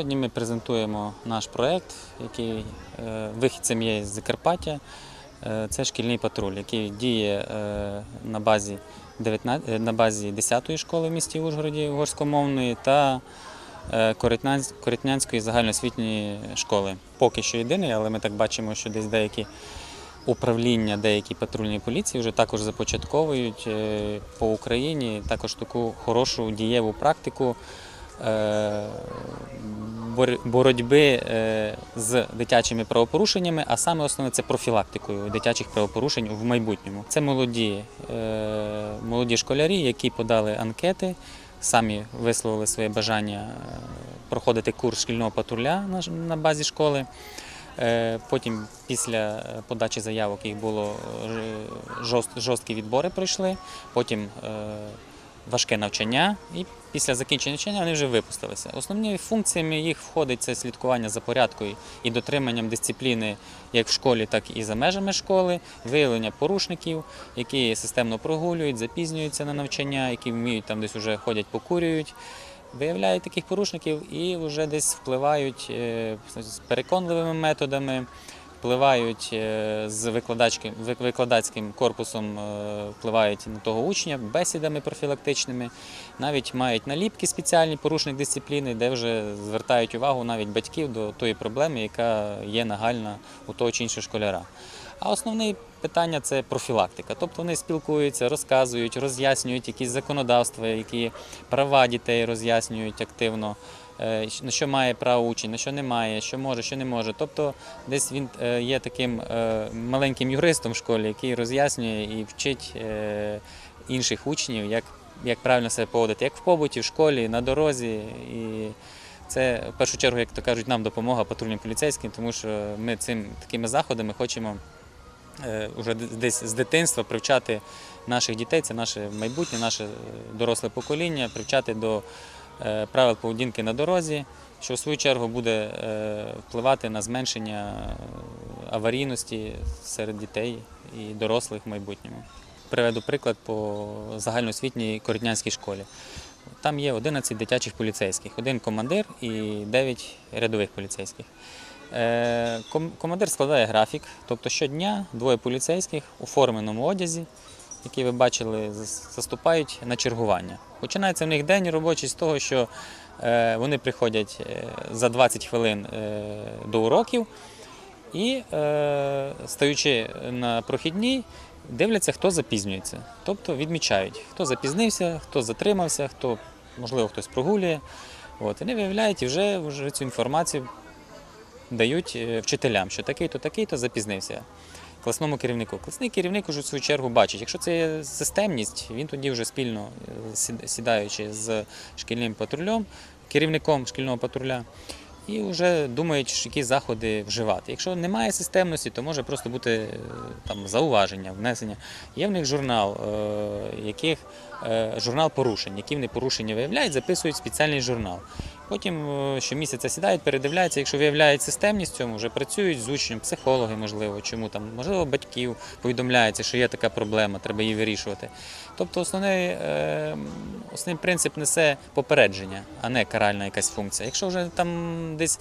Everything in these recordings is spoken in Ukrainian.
Сьогодні ми презентуємо наш проєкт, який е, вихідцем є з Закарпаття. Е, Це шкільний патруль, який діє е, на базі 19, е, на базі 10-ї школи в місті Ужгороді угорськомовної та Коритнянської загальноосвітньої школи. Поки що єдиний, але ми так бачимо, що десь деякі управління, деякі патрульні поліції вже також започатковують по Україні також таку хорошу дієву практику боротьби е, з дитячими правопорушеннями, а саме основне це профілактикою дитячих правопорушень в майбутньому. Це молоді, е, молоді школярі, які подали анкети, самі висловили своє бажання е, проходити курс шкільного патруля на, базі школи. Е, Потім після е, подачі заявок їх було е, жорсткі відбори пройшли, потім е, важке навчання, і після закінчення навчання вони вже випустилися. Основні функціями їх входить це слідкування за порядком і дотриманням дисципліни як в школі, так і за межами школи, виявлення порушників, які системно прогулюють, запізнюються на навчання, які вміють там десь вже ходять, покурюють. Виявляють таких порушників і вже десь впливають е, з переконливими методами, впливають е, з викладацьким корпусом, е, впливають на того учня бесідами профілактичними, навіть мають наліпки спеціальні порушник дисципліни, де вже звертають увагу навіть батьків до тої проблеми, яка є нагальна у того чи іншого школяра. А основне питання це профілактика. Тобто вони спілкуються, розказують, роз'яснюють якісь законодавства, які права дітей роз'яснюють активно, на що має право учень, на що не має, що може, що не може. Тобто десь він е, є таким е, маленьким юристом в школі, який роз'яснює і вчить е, інших учнів, як, як правильно себе поводити, як в побуті, в школі, на дорозі. І це в першу чергу, як то кажуть, нам допомога патрульним поліцейським, тому що ми цим такими заходами хочемо е, уже десь з дитинства привчати наших дітей, це наше майбутнє, наше е, доросле покоління, привчати до е, правил поведінки на дорозі, що в свою чергу буде е, впливати на зменшення е, аварійності серед дітей і дорослих в майбутньому. Приведу приклад по загальноосвітній коротнянській школі. Там є 11 дитячих поліцейських, один командир і 9 рядових поліцейських. Е, Командир складає графік, тобто щодня двоє поліцейських у форменому одязі, які ви бачили, заступають на чергування. Починається в них день робочий з того, що е, вони приходять е, за 20 хвилин е, до уроків і, стаючи на прохідній, дивляться, хто запізнюється. Тобто відмічають, хто запізнився, хто затримався, хто, можливо, хтось прогулює. От, вони виявляють і вже, вже цю інформацію дають вчителям, що такий-то, такий-то запізнився. Класному керівнику. Класний керівник уже в свою чергу бачить. Якщо це є системність, він тоді вже спільно е, сід- сідаючи з шкільним патрулем, керівником шкільного патруля, і вже думають, які заходи вживати. Якщо немає системності, то може просто бути е, там зауваження, внесення. Є в них журнал, е, яких журнал порушень, які вони порушення виявляють, записують спеціальний журнал. Потім е, щомісяця сідають, передивляються, якщо виявляють системність цьому, вже працюють з учнем, психологи, можливо, чому там, можливо, батьків повідомляється, що є така проблема, треба її вирішувати. Тобто основний, е, основний принцип несе попередження, а не каральна якась функція. Якщо вже там десь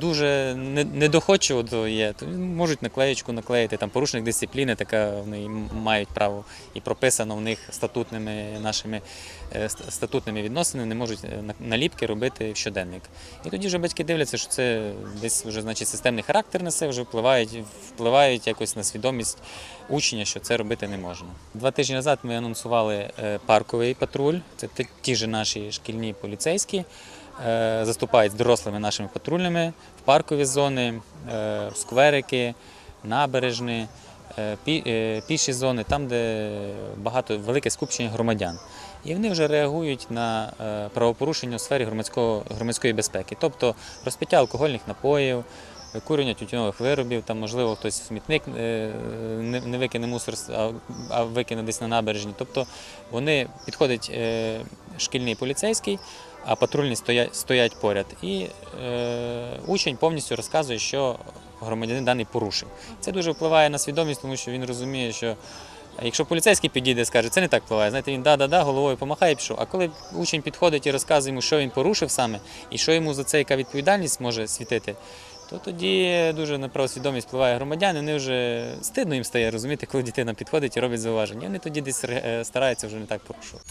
дуже недоходчиво то є, то можуть наклеєчку наклеїти, там порушник дисципліни, така вони мають право і прописано в них статутними нашими е, статутними відносинами, не можуть е, наліпки робити в щоденник. І тоді вже батьки дивляться, що це десь вже значить системний характер несе, вже впливають, впливають якось на свідомість учня, що це робити не можна. Два тижні назад ми анонсували е, парковий патруль. Це ті ж наші шкільні поліцейські. Е, Заступають з дорослими нашими патрульними в паркові зони, е, в скверики, набережні, е, пі- піші зони, там, де багато велике скупчення громадян. І вони вже реагують на правопорушення у сфері громадського, громадської безпеки, тобто розпиття алкогольних напоїв, курення тютюнових виробів, там, можливо, хтось смітник не, не викине мусор, а, викине десь на набережні. Тобто вони підходить шкільний поліцейський, а патрульні стоять, стоять поряд. І е, учень повністю розказує, що громадянин даний порушив. Це дуже впливає на свідомість, тому що він розуміє, що якщо поліцейський підійде, скаже, це не так впливає. Знаєте, він да-да-да, головою помахає і пішов. А коли учень підходить і розказує йому, що він порушив саме, і що йому за це яка відповідальність може світити, то тоді дуже на правосвідомість впливає громадян, вони вже стидно їм стає розуміти, коли дитина підходить і робить зауваження. І Вони тоді десь е, стараються вже не так порушувати.